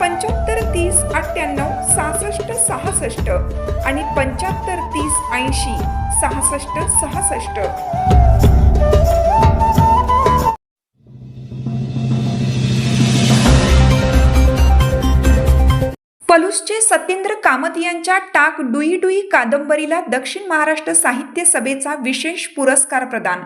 पंच्याहत्तर तीस अठ्ठ्याण्णव सहासष्ट सहासष्ट आणि पंच्याहत्तर तीस ऐंशी सहासष्ट सहासष्ट. पलूसचे सत्येंद्र कामत यांच्या टाक डुई डुई कादंबरीला दक्षिण महाराष्ट्र साहित्य सभेचा विशेष पुरस्कार प्रदान.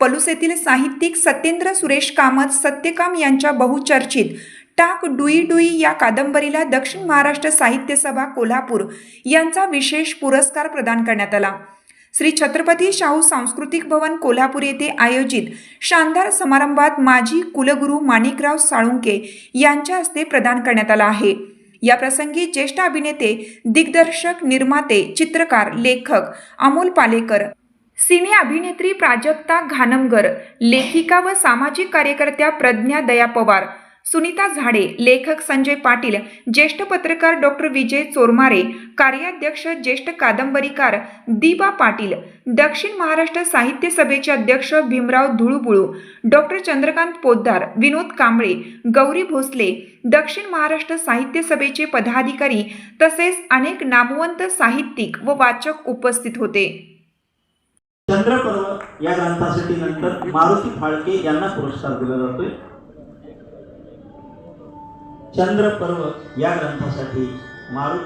पलूस येथील साहित्यिक सत्येंद्र सुरेश कामत सत्यकाम यांच्या बहुचर्चित टाक डुई डुई या कादंबरीला दक्षिण महाराष्ट्र साहित्य सभा कोल्हापूर यांचा विशेष पुरस्कार प्रदान करण्यात आला. श्री छत्रपती शाहू सांस्कृतिक भवन कोल्हापूर येथे आयोजित शानदार समारंभात माजी कुलगुरू माणिकराव साळुंके यांच्या हस्ते प्रदान करण्यात आला आहे. या प्रसंगी ज्येष्ठ अभिनेते दिग्दर्शक निर्माते चित्रकार लेखक अमोल पालेकर सिने अभिनेत्री प्राजक्ता घानमगर लेखिका व सामाजिक कार्यकर्त्या प्रज्ञा दया पवार सुनीता झाडे लेखक संजय पाटील ज्येष्ठ पत्रकार डॉक्टर विजय चोरमारे कार्याध्यक्ष ज्येष्ठ कादंबरीकार दीपा पाटील दक्षिण महाराष्ट्र साहित्य सभेचे अध्यक्ष भीमराव धुळुबुळू डॉक्टर चंद्रकांत पोद्दार विनोद कांबळे गौरी भोसले दक्षिण महाराष्ट्र साहित्य सभेचे पदाधिकारी तसेच अनेक नामवंत साहित्यिक व वाचक उपस्थित होते. चंद्रपर्व या ग्रंथासाठी नंतर मारुती फाळके यांना पुरस्कार दिला जातोय. चंद्र पर्व या ग्रंथासाठी मारुती